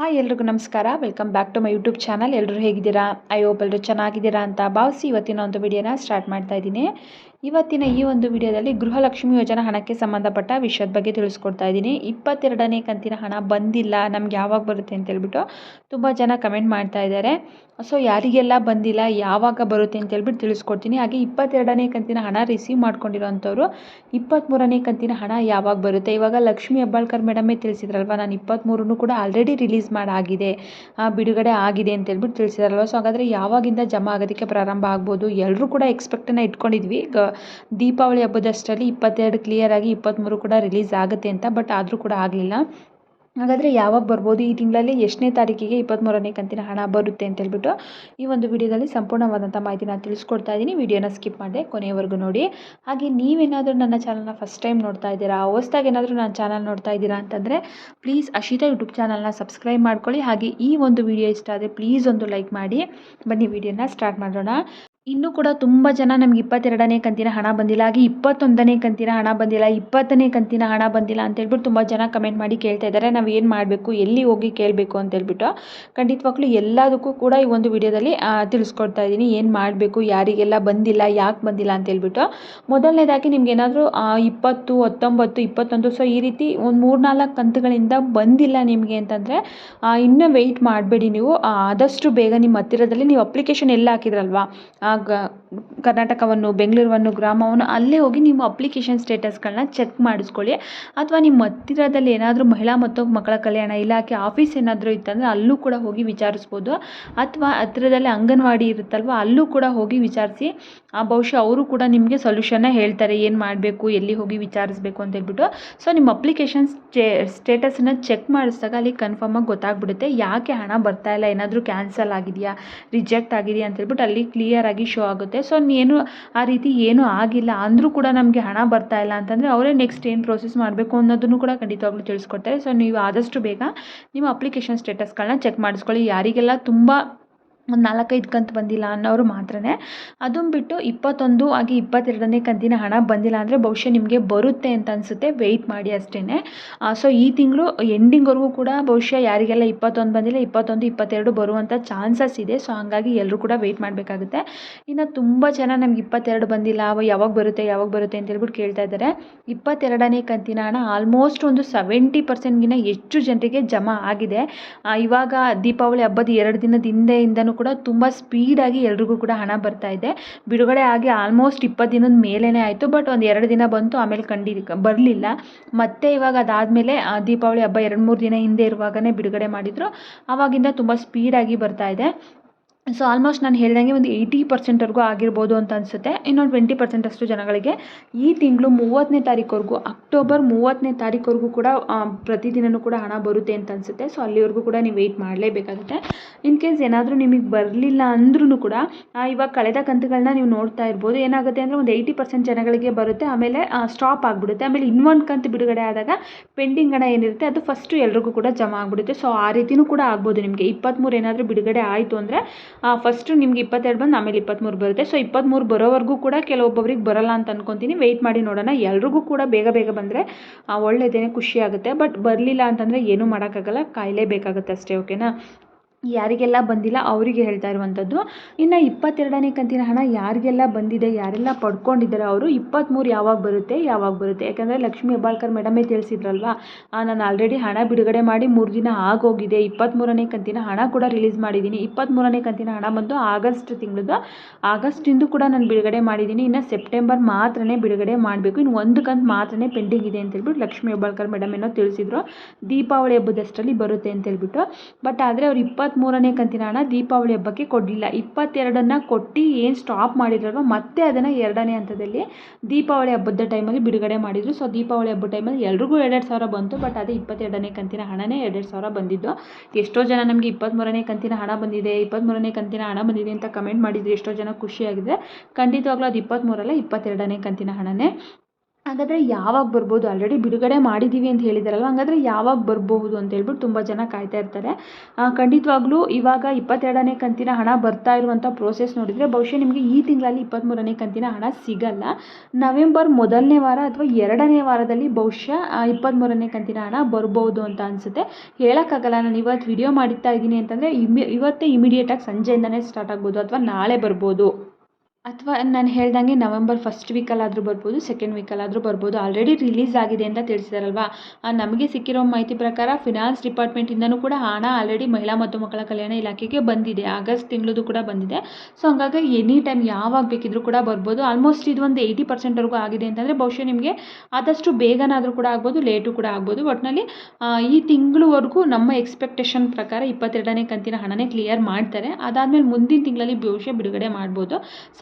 Hi ಎಲ್ರಿಗೂ ನಮಸ್ಕಾರ. Welcome back to my YouTube channel ಎಲ್ಲರೂ ಹೇಗಿದ್ದೀರಾ? ಐ ಹೋಪ್ ಎಲ್ಲರೂ ಚೆನ್ನಾಗಿದ್ದೀರಾ ಅಂತ ಭಾವಿಸಿ ಇವತ್ತಿನ ಒಂದು ವಿಡಿಯೋನ ಸ್ಟಾರ್ಟ್ ಮಾಡ್ತಾ ಇದ್ದೀನಿ. ಇವತ್ತಿನ ಈ ಒಂದು ವಿಡಿಯೋದಲ್ಲಿ ಗೃಹಲಕ್ಷ್ಮಿ ಯೋಜನಾ ಹಣಕ್ಕೆ ಸಂಬಂಧಪಟ್ಟ ವಿಷಯದ ಬಗ್ಗೆ ತಿಳಿಸ್ಕೊಡ್ತಾ ಇದ್ದೀನಿ. ಇಪ್ಪತ್ತೆರಡನೇ ಕಂತಿನ ಹಣ ಬಂದಿಲ್ಲ, ನಮ್ಗೆ ಯಾವಾಗ ಬರುತ್ತೆ ಅಂತ ಹೇಳ್ಬಿಟ್ಟು ತುಂಬ ಜನ ಕಮೆಂಟ್ ಮಾಡ್ತಾ ಇದ್ದಾರೆ. ಸೊ ಯಾರಿಗೆಲ್ಲ ಬಂದಿಲ್ಲ, ಯಾವಾಗ ಬರುತ್ತೆ ಅಂತ ಹೇಳ್ಬಿಟ್ಟು ತಿಳಿಸ್ಕೊಡ್ತೀನಿ. ಹಾಗೆ ಇಪ್ಪತ್ತೆರಡನೇ ಕಂತಿನ ಹಣ ರಿಸೀವ್ ಮಾಡ್ಕೊಂಡಿರೋಂಥವ್ರು ಇಪ್ಪತ್ತ್ಮೂರನೇ ಕಂತಿನ ಹಣ ಯಾವಾಗ ಬರುತ್ತೆ? ಇವಾಗ ಲಕ್ಷ್ಮಿ ಹೆಬ್ಬಾಳ್ಕರ್ ಮೇಡಮೇ ತಿಳಿಸಿದ್ರಲ್ವ, ನಾನು ಇಪ್ಪತ್ತ್ಮೂರನ್ನು ಕೂಡ ಆಲ್ರೆಡಿ ರಿಲೀಸ್ ಮಾಡಾಗಿದೆ. ಬಿಡುಗಡೆ ಆಗಿದೆ ಅಂತ ಹೇಳ್ಬಿಟ್ಟು ತಿಳಿಸಿದ್ರಲ್ವ? ಸೊ ಹಾಗಾದರೆ ಯಾವಾಗಿಂದ ಜಮಾ ಆಗೋದಕ್ಕೆ ಪ್ರಾರಂಭ ಆಗ್ಬೋದು? ಎಲ್ಲರೂ ಕೂಡ ಎಕ್ಸ್ಪೆಕ್ಟನ್ನು ಇಟ್ಕೊಂಡಿದ್ವಿ. ಗ ದೀಪಾವಳಿ ಹಬ್ಬದಷ್ಟರಲ್ಲಿ ಇಪ್ಪತ್ತೆರಡು ಕ್ಲಿಯರಾಗಿ ಇಪ್ಪತ್ತ್ಮೂರು ಕೂಡ ರಿಲೀಸ್ ಆಗುತ್ತೆ ಅಂತ ಬಟ್ ಆದರೂ ಕೂಡ ಆಗಲಿಲ್ಲ. ಹಾಗಾದರೆ ಯಾವಾಗ ಬರ್ಬೋದು? ಈ ತಿಂಗಳಲ್ಲಿ ಎಷ್ಟನೇ ತಾರೀಕಿಗೆ ಇಪ್ಪತ್ತ್ಮೂರನೇ ಕಂತಿನ ಹಣ ಬರುತ್ತೆ ಅಂತ ಹೇಳ್ಬಿಟ್ಟು ಈ ಒಂದು ವಿಡಿಯೋದಲ್ಲಿ ಸಂಪೂರ್ಣವಾದಂಥ ಮಾಹಿತಿನ ತಿಳಿಸ್ಕೊಡ್ತಾ ಇದ್ದೀನಿ. ವಿಡಿಯೋನ ಸ್ಕಿಪ್ ಮಾಡಿದೆ ಕೊನೆಯವರೆಗೂ ನೋಡಿ. ಹಾಗೆ ನೀವೇನಾದರೂ ನನ್ನ ಚಾನಲ್ನ ಫಸ್ಟ್ ಟೈಮ್ ನೋಡ್ತಾ ಇದ್ದೀರಾ, ಹೊಸ್ದಾಗಿ ಏನಾದರೂ ನನ್ನ ಚಾನಲ್ ನೋಡ್ತಾ ಇದ್ದೀರಾ ಅಂತಂದರೆ ಪ್ಲೀಸ್ ಅಶಿತಾ ಯೂಟ್ಯೂಬ್ ಚಾನಲ್ನ ಸಬ್ಸ್ಕ್ರೈಬ್ ಮಾಡ್ಕೊಳ್ಳಿ. ಹಾಗೆ ಈ ಒಂದು ವಿಡಿಯೋ ಇಷ್ಟ ಆದರೆ ಪ್ಲೀಸ್ ಒಂದು ಲೈಕ್ ಮಾಡಿ. ಬನ್ನಿ ವಿಡಿಯೋನ ಸ್ಟಾರ್ಟ್ ಮಾಡೋಣ. ಇನ್ನೂ ಕೂಡ ತುಂಬ ಜನ ನಮ್ಗೆ ಇಪ್ಪತ್ತೆರಡನೇ ಕಂತಿನ ಹಣ ಬಂದಿಲ್ಲ, ಹಾಗೆ ಇಪ್ಪತ್ತೊಂದನೇ ಕಂತಿನ ಹಣ ಬಂದಿಲ್ಲ, ಇಪ್ಪತ್ತನೇ ಕಂತಿನ ಹಣ ಬಂದಿಲ್ಲ ಅಂತ ಹೇಳ್ಬಿಟ್ಟು ತುಂಬ ಜನ ಕಮೆಂಟ್ ಮಾಡಿ ಕೇಳ್ತಾ ಇದ್ದಾರೆ. ನಾವು ಏನು ಮಾಡಬೇಕು, ಎಲ್ಲಿ ಹೋಗಿ ಕೇಳಬೇಕು ಅಂತ ಹೇಳ್ಬಿಟ್ಟು ಖಂಡಿತವಾಗ್ಲೂ ಎಲ್ಲದಕ್ಕೂ ಕೂಡ ಈ ಒಂದು ವಿಡಿಯೋದಲ್ಲಿ ತಿಳಿಸ್ಕೊಡ್ತಾ ಇದ್ದೀನಿ. ಏನು ಮಾಡಬೇಕು, ಯಾರಿಗೆಲ್ಲ ಬಂದಿಲ್ಲ, ಯಾಕೆ ಬಂದಿಲ್ಲ ಅಂತ ಹೇಳ್ಬಿಟ್ಟು. ಮೊದಲನೇದಾಗಿ ನಿಮ್ಗೆ ಏನಾದರೂ ಇಪ್ಪತ್ತು, ಹತ್ತೊಂಬತ್ತು, ಇಪ್ಪತ್ತೊಂದು ಸೊ ಈ ರೀತಿ ಒಂದು ಮೂರು ನಾಲ್ಕು ಕಂತುಗಳಿಂದ ಬಂದಿಲ್ಲ ನಿಮಗೆ ಅಂತಂದರೆ ಇನ್ನೂ ವೆಯ್ಟ್ ಮಾಡಬೇಡಿ ನೀವು. ಆದಷ್ಟು ಬೇಗ ನಿಮ್ಮ ಹತ್ತಿರದಲ್ಲಿ ನೀವು ಅಪ್ಲಿಕೇಶನ್ ಎಲ್ಲ ಹಾಕಿದ್ರಲ್ವಾ ಗ ಕರ್ನಾಟಕವನ್ನು, ಬೆಂಗಳೂರನ್ನು, ಗ್ರಾಮವನ್ನು ಅಲ್ಲೇ ಹೋಗಿ ನಿಮ್ಮ ಅಪ್ಲಿಕೇಶನ್ ಸ್ಟೇಟಸ್ಗಳನ್ನ ಚೆಕ್ ಮಾಡಿಸ್ಕೊಳ್ಳಿ. ಅಥವಾ ನಿಮ್ಮ ಹತ್ತಿರದಲ್ಲಿ ಏನಾದರೂ ಮಹಿಳಾ ಮತ್ತು ಮಕ್ಕಳ ಕಲ್ಯಾಣ ಇಲಾಖೆ ಆಫೀಸ್ ಏನಾದರೂ ಇತ್ತಂದರೆ ಅಲ್ಲೂ ಕೂಡ ಹೋಗಿ ವಿಚಾರಿಸ್ಬೋದು. ಅಥವಾ ಹತ್ತಿರದಲ್ಲೇ ಅಂಗನವಾಡಿ ಇರುತ್ತಲ್ವ, ಅಲ್ಲೂ ಕೂಡ ಹೋಗಿ ವಿಚಾರಿಸಿ, ಆ ಬಹುಶಃ ಅವರು ಕೂಡ ನಿಮಗೆ ಸೊಲ್ಯೂಷನ್ನ ಹೇಳ್ತಾರೆ, ಏನು ಮಾಡಬೇಕು, ಎಲ್ಲಿ ಹೋಗಿ ವಿಚಾರಿಸ್ಬೇಕು ಅಂತ ಹೇಳ್ಬಿಟ್ಟು. ಸೊ ನಿಮ್ಮ ಅಪ್ಲಿಕೇಶನ್ ಸ್ಟೇ ಸ್ಟೇಟಸನ್ನು ಚೆಕ್ ಮಾಡಿಸಿದಾಗ ಅಲ್ಲಿ ಕನ್ಫರ್ಮಾಗಿ ಗೊತ್ತಾಗ್ಬಿಡುತ್ತೆ, ಯಾಕೆ ಹಣ ಬರ್ತಾ ಇಲ್ಲ, ಏನಾದರೂ ಕ್ಯಾನ್ಸಲ್ ಆಗಿದೆಯಾ ರಿಜೆಕ್ಟ್ ಆಗಿದೆಯಾ ಅಂತ ಹೇಳ್ಬಿಟ್ಟು ಅಲ್ಲಿ ಕ್ಲಿಯರಾಗಿ ಶೋ ಆಗುತ್ತೆ. ಸೊ ಏನು ಆ ರೀತಿ ಏನೂ ಆಗಿಲ್ಲ. ಅಂದರೂ ಕೂಡ ನಮಗೆ ಹಣ ಬರ್ತಾ ಇಲ್ಲ ಅಂತಂದರೆ ಅವರೇ ನೆಕ್ಸ್ಟ್ ಏನು ಪ್ರೋಸೆಸ್ ಮಾಡಬೇಕು ಅನ್ನೋದನ್ನು ಕೂಡ ಖಂಡಿತವಾಗ್ಲೂ ತಿಳಿಸ್ಕೊಡ್ತಾರೆ. ಸೊ ನೀವು ಆದಷ್ಟು ಬೇಗ ನಿಮ್ಮ ಅಪ್ಲಿಕೇಶನ್ ಸ್ಟೇಟಸ್ಗಳನ್ನ ಚೆಕ್ ಮಾಡಿಸ್ಕೊಳ್ಳಿ. ಯಾರಿಗೆಲ್ಲ ತುಂಬ ಒಂದು ನಾಲ್ಕೈದು ಕಂತು ಬಂದಿಲ್ಲ ಅನ್ನೋರು ಮಾತ್ರನೇ. ಅದನ್ನ ಬಿಟ್ಟು ಇಪ್ಪತ್ತೊಂದು ಹಾಗೆ ಇಪ್ಪತ್ತೆರಡನೇ ಕಂತಿನ ಹಣ ಬಂದಿಲ್ಲ ಅಂದರೆ ಬಹುಶಃ ನಿಮಗೆ ಬರುತ್ತೆ ಅಂತ ಅನಿಸುತ್ತೆ. ವೆಯ್ಟ್ ಮಾಡಿ ಅಷ್ಟೇ ಸೊ ಈ ತಿಂಗಳು ಎಂಡಿಂಗ್ವರೆಗೂ ಕೂಡ ಬಹುಶಃ ಯಾರಿಗೆಲ್ಲ ಇಪ್ಪತ್ತೊಂದು ಬಂದಿಲ್ಲ, ಇಪ್ಪತ್ತೊಂದು, ಇಪ್ಪತ್ತೆರಡು ಬರುವಂಥ ಚಾನ್ಸಸ್ ಇದೆ. ಸೊ ಹಾಗಾಗಿ ಎಲ್ಲರೂ ಕೂಡ ವೆಯ್ಟ್ ಮಾಡಬೇಕಾಗುತ್ತೆ. ಇನ್ನು ತುಂಬ ಜನ ನಮ್ಗೆ ಇಪ್ಪತ್ತೆರಡು ಬಂದಿಲ್ಲ, ಅವ ಯಾವಾಗ ಬರುತ್ತೆ ಯಾವಾಗ ಬರುತ್ತೆ ಅಂತ ಹೇಳ್ಬಿಟ್ಟು ಕೇಳ್ತಾ ಇದ್ದಾರೆ. ಇಪ್ಪತ್ತೆರಡನೇ ಕಂತಿನ ಹಣ ಆಲ್ಮೋಸ್ಟ್ ಒಂದು ಸೆವೆಂಟಿ ಪರ್ಸೆಂಟ್ಗಿಂತ ಹೆಚ್ಚು ಜನರಿಗೆ ಜಮಾ ಆಗಿದೆ. ಇವಾಗ ದೀಪಾವಳಿ ಹಬ್ಬದ ಎರಡು ದಿನದ ಹಿಂದೆಯಿಂದನೂ ಕೂಡ ತುಂಬ ಸ್ಪೀಡಾಗಿ ಎಲ್ರಿಗೂ ಕೂಡ ಹಣ ಬರ್ತಾ ಇದೆ. ಬಿಡುಗಡೆ ಆಗಿ ಆಲ್ಮೋಸ್ಟ್ ಇಪ್ಪತ್ತು ದಿನದ ಮೇಲೇ ಆಯಿತು ಬಟ್ ಒಂದು ಎರಡು ದಿನ ಬಂತು, ಆಮೇಲೆ ಕಂಡಿ ಬರಲಿಲ್ಲ. ಮತ್ತೆ ಇವಾಗ ಅದಾದಮೇಲೆ ದೀಪಾವಳಿ ಹಬ್ಬ ಎರಡು ಮೂರು ದಿನ ಹಿಂದೆ ಇರುವಾಗಲೇ ಬಿಡುಗಡೆ ಮಾಡಿದರು. ಆವಾಗಿಂದ ತುಂಬ ಸ್ಪೀಡಾಗಿ ಬರ್ತಾ ಇದೆ. ಸೊ ಆಲ್ಮೋಸ್ಟ್ ನಾನು ಹೇಳ್ದಂಗೆ ಒಂದು ಏಯ್ಟಿ ಪರ್ಸೆಂಟ್ವರೆಗೂ ಆಗಿರ್ಬೋದು ಅಂತ ಅನಿಸುತ್ತೆ. ಇನ್ನೊಂದು ಟ್ವೆಂಟಿ ಪರ್ಸೆಂಟಷ್ಟು ಜನಗಳಿಗೆ ಈ ತಿಂಗಳು ಮೂವತ್ತನೇ ತಾರೀಕುವರೆಗೂ ಅಕ್ಟೋಬರ್ ಮೂವತ್ತನೇ ತಾರೀಕುವರೆಗೂ ಕೂಡ ಪ್ರತಿದಿನವೂ ಕೂಡ ಹಣ ಬರುತ್ತೆ ಅಂತ ಅನಿಸುತ್ತೆ. ಸೊ ಅಲ್ಲಿವರೆಗೂ ಕೂಡ ನೀವು ವೆಯ್ಟ್ ಮಾಡಲೇಬೇಕಾಗುತ್ತೆ. ಇನ್ ಕೇಸ್ ಏನಾದರೂ ನಿಮಗೆ ಬರಲಿಲ್ಲ ಅಂದ್ರೂ ಕೂಡ ಇವಾಗ ಕಳೆದ ಕಂತುಗಳನ್ನ ನೀವು ನೋಡ್ತಾ ಇರ್ಬೋದು. ಏನಾಗುತ್ತೆ ಅಂದರೆ ಒಂದು ಏಯ್ಟಿ ಪರ್ಸೆಂಟ್ ಜನಗಳಿಗೆ ಬರುತ್ತೆ, ಆಮೇಲೆ ಸ್ಟಾಪ್ ಆಗಿಬಿಡುತ್ತೆ. ಆಮೇಲೆ ಇನ್ನೊಂದು ಕಂತು ಬಿಡುಗಡೆ ಆದಾಗ ಪೆಂಡಿಂಗ್ ಹಣ ಏನಿರುತ್ತೆ, ಅದು ಫಸ್ಟು ಎಲ್ರಿಗೂ ಕೂಡ ಜಮಾ ಆಗಿಬಿಡುತ್ತೆ. ಸೊ ಆ ರೀತಿಯೂ ಕೂಡ ಆಗ್ಬೋದು ನಿಮಗೆ. ಇಪ್ಪತ್ತ್ಮೂರು ಏನಾದರೂ ಬಿಡುಗಡೆ ಆಯಿತು ಅಂದರೆ ಫಸ್ಟು ನಿಮ್ಗೆ ಇಪ್ಪತ್ತೆರಡು ಬಂದು, ಆಮೇಲೆ ಇಪ್ಪತ್ತ್ಮೂರು ಬರುತ್ತೆ. ಸೊ ಇಪ್ಪತ್ತ್ಮೂರು ಬರೋವರೆಗೂ ಕೂಡ ಕೆಲವೊಬ್ಬೊಬ್ರಿಗೆ ಬರಲ್ಲ ಅಂತ ಅನ್ಕೊತೀನಿ. ವೆಯ್ಟ್ ಮಾಡಿ ನೋಡೋಣ. ಎಲ್ರಿಗೂ ಕೂಡ ಬೇಗ ಬೇಗ ಬಂದರೆ ಒಳ್ಳೆಯದೇನೆ ಖುಷಿ ಆಗುತ್ತೆ. ಬಟ್ ಬರಲಿಲ್ಲ ಅಂತಂದರೆ ಏನೂ ಮಾಡೋಕ್ಕಾಗಲ್ಲ. ಕಾಯಲೇಬೇಕಾಗುತ್ತೆ ಅಷ್ಟೇ ಓಕೆನಾ ಯಾರಿಗೆಲ್ಲ ಬಂದಿಲ್ಲ ಅವರಿಗೆ ಹೇಳ್ತಾ ಇರುವಂಥದ್ದು. ಇನ್ನು ಇಪ್ಪತ್ತೆರಡನೇ ಕಂತಿನ ಹಣ ಯಾರಿಗೆಲ್ಲ ಬಂದಿದೆ, ಯಾರೆಲ್ಲ ಪಡ್ಕೊಂಡಿದ್ದಾರೆ ಅವರು ಇಪ್ಪತ್ತ್ಮೂರು ಯಾವಾಗ ಬರುತ್ತೆ ಯಾವಾಗ ಬರುತ್ತೆ. ಯಾಕಂದರೆ ಲಕ್ಷ್ಮೀ ಹೆಬ್ಬಾಳ್ಕರ್ ಮೇಡಮೇ ತಿಳಿಸಿದ್ರಲ್ವ ನಾನು ಆಲ್ರೆಡಿ ಹಣ ಬಿಡುಗಡೆ ಮಾಡಿ ಮೂರು ದಿನ ಆಗೋಗಿದೆ. ಇಪ್ಪತ್ತ್ಮೂರನೇ ಕಂತಿನ ಹಣ ಕೂಡ ರಿಲೀಸ್ ಮಾಡಿದ್ದೀನಿ. ಇಪ್ಪತ್ತ್ಮೂರನೇ ಕಂತಿನ ಹಣ ಬಂದು ಆಗಸ್ಟ್ ತಿಂಗಳದ್ದು ಆಗಸ್ಟಿಂದು ಕೂಡ ನಾನು ಬಿಡುಗಡೆ ಮಾಡಿದ್ದೀನಿ. ಇನ್ನು ಸೆಪ್ಟೆಂಬರ್ ಮಾತ್ರನೇ ಬಿಡುಗಡೆ ಮಾಡಬೇಕು. ಇನ್ನು ಒಂದು ಕಂತು ಮಾತ್ರನೇ ಪೆಂಡಿಂಗ್ ಇದೆ ಅಂತ ಹೇಳ್ಬಿಟ್ಟು ಲಕ್ಷ್ಮೀ ಹೆಬ್ಬಾಳ್ಕರ್ ಮೇಡಮ್ ಏನೋ ತಿಳಿಸಿದ್ರು. ದೀಪಾವಳಿ ಹಬ್ಬದಷ್ಟರಲ್ಲಿ ಬರುತ್ತೆ ಅಂತ ಹೇಳ್ಬಿಟ್ಟು. ಬಟ್ ಆದರೆ ಅವ್ರು ಇಪ್ಪತ್ತು ಇಪ್ಪತ್ತ್ಮೂರನೇ ಕಂತಿನ ಹಣ ದೀಪಾವಳಿ ಹಬ್ಬಕ್ಕೆ ಕೊಡಲಿಲ್ಲ. ಇಪ್ಪತ್ತೆರಡನ್ನು ಕೊಟ್ಟು ಏನು ಸ್ಟಾಪ್ ಮಾಡಿದ್ರಲ್ವ? ಮತ್ತೆ ಅದನ್ನು ಎರಡನೇ ಹಂತದಲ್ಲಿ ದೀಪಾವಳಿ ಹಬ್ಬದ ಟೈಮಲ್ಲಿ ಬಿಡುಗಡೆ ಮಾಡಿದರು. ಸೊ ದೀಪಾವಳಿ ಹಬ್ಬದ ಟೈಮಲ್ಲಿ ಎಲ್ರಿಗೂ ಎರಡೆರಡು ಸಾವಿರ ಬಂತು ಬಟ್ ಅದೇ ಇಪ್ಪತ್ತೆರಡನೇ ಕಂತಿನ ಹಣನೇ ಎರಡೆರಡು ಸಾವಿರ ಬಂದಿದ್ದು. ಎಷ್ಟೋ ಜನ ನಮಗೆ ಇಪ್ಪತ್ತ್ಮೂರನೇ ಕಂತಿನ ಹಣ ಬಂದಿದೆ ಇಪ್ಪತ್ತ್ಮೂರನೇ ಕಂತಿನ ಹಣ ಬಂದಿದೆ ಅಂತ ಕಮೆಂಟ್ ಮಾಡಿದರೆ. ಎಷ್ಟೋ ಜನ ಖುಷಿಯಾಗಿದೆ ಖಂಡಿತವಾಗ್ಲೂ ಅದು ಇಪ್ಪತ್ತ್ಮೂರಲ್ಲ ಇಪ್ಪತ್ತೆರಡನೇ ಕಂತಿನ ಹಣನೇ. ಹಾಗಾದರೆ ಯಾವಾಗ ಬರ್ಬೋದು? ಆಲ್ರೆಡಿ ಬಿಡುಗಡೆ ಮಾಡಿದ್ದೀವಿ ಅಂತ ಹೇಳಿದಾರಲ್ವ? ಹಾಗಾದರೆ ಯಾವಾಗ ಬರ್ಬಹುದು ಅಂತ ಹೇಳ್ಬಿಟ್ಟು ತುಂಬ ಜನ ಕಾಯ್ತಾ ಇರ್ತಾರೆ. ಖಂಡಿತವಾಗ್ಲೂ ಇವಾಗ ಇಪ್ಪತ್ತೆರಡನೇ ಕಂತಿನ ಹಣ ಬರ್ತಾ ಇರುವಂಥ ಪ್ರೋಸೆಸ್ ನೋಡಿದರೆ ಬಹುಶಃ ನಿಮಗೆ ಈ ತಿಂಗಳಲ್ಲಿ ಇಪ್ಪತ್ತ್ಮೂರನೇ ಕಂತಿನ ಹಣ ಸಿಗಲ್ಲ. ನವೆಂಬರ್ ಮೊದಲನೇ ವಾರ ಅಥವಾ ಎರಡನೇ ವಾರದಲ್ಲಿ ಬಹುಶಃ ಇಪ್ಪತ್ತ್ಮೂರನೇ ಕಂತಿನ ಹಣ ಬರ್ಬೋದು ಅಂತ ಅನಿಸುತ್ತೆ. ಹೇಳೋಕ್ಕಾಗಲ್ಲ. ನಾನು ಇವತ್ತು ವಿಡಿಯೋ ಮಾಡಿರ್ತಾ ಇದ್ದೀನಿ ಅಂತಂದರೆ ಇಮ್ಮಿ, ಇವತ್ತೇ ಇಮಿಡಿಯೇಟಾಗಿ ಸಂಜೆಯಿಂದನೇ ಸ್ಟಾರ್ಟ್ ಆಗ್ಬೋದು ಅಥವಾ ನಾಳೆ ಬರ್ಬೋದು. ಅಥವಾ ನಾನು ಹೇಳ್ದಂಗೆ ನವೆಂಬರ್ ಫಸ್ಟ್ ವೀಕಲ್ಲಾದರೂ ಬರ್ಬೋದು ಸೆಕೆಂಡ್ ವೀಕಲ್ಲಾದರೂ ಬರ್ಬೋದು ಆಲ್ರೆಡಿ ರಿಲೀಸ್ ಆಗಿದೆ ಅಂತ ತಿಳಿಸಿದಾರಲ್ವಾ? ನಮಗೆ ಸಿಕ್ಕಿರೋ ಮಾಹಿತಿ ಪ್ರಕಾರ ಫಿನಾನ್ಸ್ ಡಿಪಾರ್ಟ್ಮೆಂಟಿಂದನೂ ಕೂಡ ಹಣ ಆಲ್ರೆಡಿ ಮಹಿಳಾ ಮತ್ತು ಮಕ್ಕಳ ಕಲ್ಯಾಣ ಇಲಾಖೆಗೆ ಬಂದಿದೆ. ಆಗಸ್ಟ್ ತಿಂಗಳದು ಕೂಡ ಬಂದಿದೆ. ಸೊ ಹಂಗಾಗಿ ಎನಿ ಟೈಮ್ ಯಾವಾಗ ಬೇಕಿದ್ರೂ ಕೂಡ ಬರ್ಬೋದು. ಆಲ್ಮೋಸ್ಟ್ ಇದು ಒಂದು ಏಯ್ಟಿ ಪರ್ಸೆಂಟ್ವರೆಗೂ ಆಗಿದೆ ಅಂತಂದರೆ ಬಹುಶಃ ನಿಮಗೆ ಆದಷ್ಟು ಬೇಗನಾದರೂ ಕೂಡ ಆಗ್ಬೋದು ಲೇಟು ಕೂಡ ಆಗ್ಬೋದು. ಒಟ್ಟಿನಲ್ಲಿ ಈ ತಿಂಗಳವರೆಗೂ ನಮ್ಮ ಎಕ್ಸ್ಪೆಕ್ಟೇಷನ್ ಪ್ರಕಾರ ಇಪ್ಪತ್ತೆರಡನೇ ಕಂತಿನ ಹಣನೇ ಕ್ಲಿಯರ್ ಮಾಡ್ತಾರೆ. ಅದಾದಮೇಲೆ ಮುಂದಿನ ತಿಂಗಳಲ್ಲಿ ಬಹುಶಃ ಬಿಡುಗಡೆ ಮಾಡ್ಬೋದು.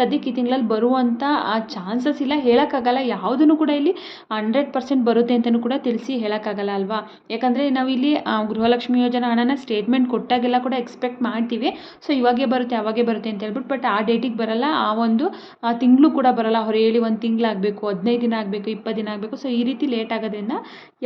ಸದ್ಯಕ್ಕೆ ಈ ತಿಂಗಳಲ್ಲಿ ಬರುವಂಥ ಆ ಚಾನ್ಸಸ್ ಇಲ್ಲ. ಹೇಳೋಕ್ಕಾಗಲ್ಲ. ಯಾವುದನ್ನು ಕೂಡ ಇಲ್ಲಿ ಹಂಡ್ರೆಡ್ ಪರ್ಸೆಂಟ್ ಬರುತ್ತೆ ಅಂತಲೂ ಕೂಡ ತಿಳಿಸಿ ಹೇಳೋಕ್ಕಾಗಲ್ಲ ಅಲ್ವಾ? ಯಾಕಂದರೆ ನಾವಿಲ್ಲಿ ಗೃಹಲಕ್ಷ್ಮಿ ಯೋಜನಾ ಹಣನ ಸ್ಟೇಟ್ಮೆಂಟ್ ಕೊಟ್ಟಾಗೆಲ್ಲ ಕೂಡ ಎಕ್ಸ್ಪೆಕ್ಟ್ ಮಾಡ್ತೀವಿ. ಸೊ ಇವಾಗೇ ಬರುತ್ತೆ, ಅವಾಗೇ ಬರುತ್ತೆ ಅಂತ ಹೇಳ್ಬಿಟ್ಟು ಬಟ್ ಆ ಡೇಟಿಗೆ ಬರಲ್ಲ. ಆ ಒಂದು ತಿಂಗಳು ಕೂಡ ಬರಲ್ಲ. ಅವ್ರು ಹೇಳಿ ಒಂದು ತಿಂಗಳಾಗಬೇಕು, ಹದಿನೈದು ದಿನ ಆಗಬೇಕು ಇಪ್ಪತ್ತು ದಿನ ಆಗಬೇಕು. ಸೊ ಈ ರೀತಿ ಲೇಟ್ ಆಗೋದ್ರಿಂದ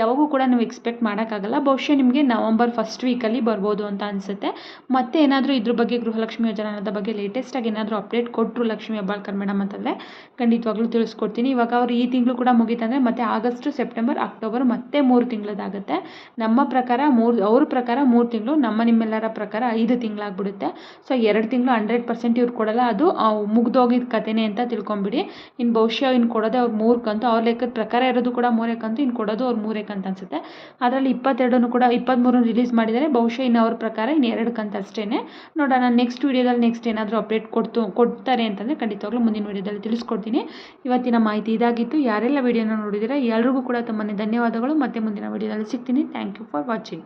ಯಾವಾಗೂ ಕೂಡ ನಾವು ಎಕ್ಸ್ಪೆಕ್ಟ್ ಮಾಡೋಕ್ಕಾಗಲ್ಲ. ಬಹುಶಃ ನಿಮಗೆ ನವಂಬರ್ ಫಸ್ಟ್ ವೀಕಲ್ಲಿ ಬರ್ಬೋದು ಅಂತ ಅನಿಸುತ್ತೆ. ಮತ್ತೆ ಏನಾದರೂ ಇದ್ರ ಬಗ್ಗೆ ಗೃಹಲಕ್ಷ್ಮಿ ಯೋಜನಾ ಹಣದ ಬಗ್ಗೆ ಲೇಟೆಸ್ಟಾಗಿ ಏನಾದರೂ ಅಪ್ಡೇಟ್ ಕೊಟ್ಟರು ಲಕ್ಷ್ಮಿ ಹೆಬ್ಬಾಳ್ಕರ್ ಮೇಡಮ್ ಅಂತಂದರೆ ಖಂಡಿತವಾಗ್ಲೂ ತಿಳಿಸ್ಕೊಡ್ತೀನಿ. ಇವಾಗ ಅವ್ರು ಈ ತಿಂಗಳು ಕೂಡ ಮುಗೀತಂದರೆ ಮತ್ತೆ ಆಗಸ್ಟ್, ಸೆಪ್ಟೆಂಬರ್, ಅಕ್ಟೋಬರ್ ಮತ್ತೆ ಮೂರು ತಿಂಗಳದಾಗುತ್ತೆ. ನಮ್ಮ ಪ್ರಕಾರ ಮೂರು, ಅವ್ರ ಪ್ರಕಾರ ಮೂರು ತಿಂಗಳು, ನಮ್ಮ ನಿಮ್ಮೆಲ್ಲರ ಪ್ರಕಾರ ಐದು ತಿಂಗಳಾಗ್ಬಿಡುತ್ತೆ. ಸೊ ಎರಡು ತಿಂಗಳು ಹಂಡ್ರೆಡ್ ಪರ್ಸೆಂಟ್ ಇವ್ರು ಕೊಡಲ್ಲ, ಅದು ಮುಗ್ದೋಗಿದ್ದ ಕಥೆನೇ ಅಂತ ತಿಳ್ಕೊಂಬಿಡಿ. ಇನ್ನು ಬಹುಶಃ ಇನ್ನು ಕೊಡೋದೇ ಅವ್ರು ಮೂರು ಕಂತು, ಅವ್ರ ಲೆಕ್ಕದ ಪ್ರಕಾರ ಇರೋದು ಕೂಡ ಮೂರೇ ಕಂತು ಇನ್ನು ಕೊಡೋದು ಅವ್ರು ಮೂರೇ ಕಂತ ಅನಿಸುತ್ತೆ. ಅದರಲ್ಲಿ ಇಪ್ಪತ್ತೆರಡನ್ನು ಕೂಡ ಇಪ್ಪತ್ತ್ಮೂರನ್ನು ರಿಲೀಸ್ ಮಾಡಿದ್ದಾರೆ ಬಹುಶಃ ಇನ್ನು ಅವ್ರ ಪ್ರಕಾರ ಇನ್ನು ಎರಡು ಕಂತು ಅಷ್ಟೇ ನೋಡೋಣ, ನೆಕ್ಸ್ಟ್ ವೀಡಿಯೋದಲ್ಲಿ ನೆಕ್ಸ್ಟ್ ಏನಾದರೂ ಅಪ್ಡೇಟ್ ಕೊಡ್ತು, ಕೊಡ್ತಾರೆ ಅಂತಂದರೆ ಖಂಡಿತವಾಗ್ಲೂ ಮುಂದಿನ ವೀಡಿಯೋದಲ್ಲಿ ತಿಳಿಸ್ಕೊಡ್ತೀನಿ. ಇವತ್ತಿನ ಮಾಹಿತಿ ಇದಾಗಿತ್ತು. ಯಾರೆಲ್ಲ ವಿಡಿಯೋನ ನೋಡಿದ್ದೀರಾ, ಎಲ್ರಿಗೂ ಕೂಡ ತುಂಬಾ ಧನ್ಯವಾದಗಳು. ಮತ್ತೆ ಮುಂದಿನ ವಿಡಿಯೋದಲ್ಲಿ ಸಿಗ್ತೀನಿ. Thank you for watching